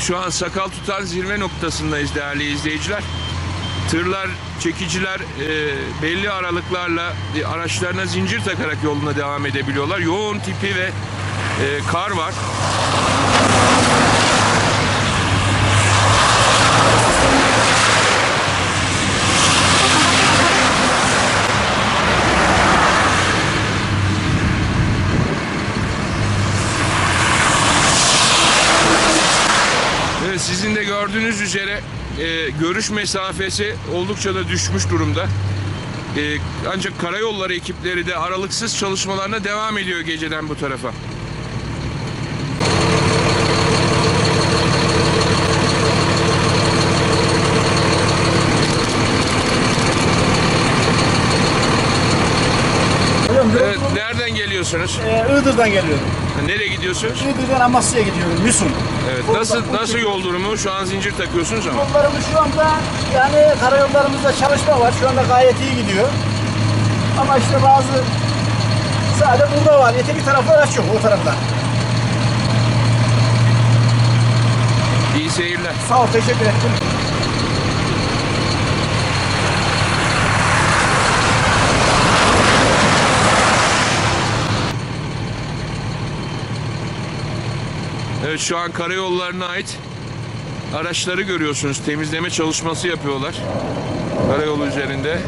şu an sakal tutan zirve noktasındayız değerli izleyiciler. Tırlar, çekiciler e, belli aralıklarla e, araçlarına zincir takarak yoluna devam edebiliyorlar. Yoğun tipi ve e, kar var. Evet, sizin de gördüğünüz üzere e, görüş mesafesi oldukça da düşmüş durumda. E, ancak karayolları ekipleri de aralıksız çalışmalarına devam ediyor geceden bu tarafa. Evet, nereden geliyorsunuz? e, Iğdır'dan geliyorum. Nereye gidiyorsunuz? Iğdır'dan Amasya'ya gidiyorum. Müsun. Evet, Burada- nasıl nasıl şekilde. yol durumu? Şu an zincir takıyorsunuz ama. Yollarımız şu anda yani karayollarımızda çalışma var. Şu anda gayet iyi gidiyor. Ama işte bazı sadece burada var. Öteki tarafta araç yok o tarafta. İyi seyirler. Sağ ol teşekkür ettim. Evet şu an karayollarına ait araçları görüyorsunuz. Temizleme çalışması yapıyorlar. Karayolu üzerinde.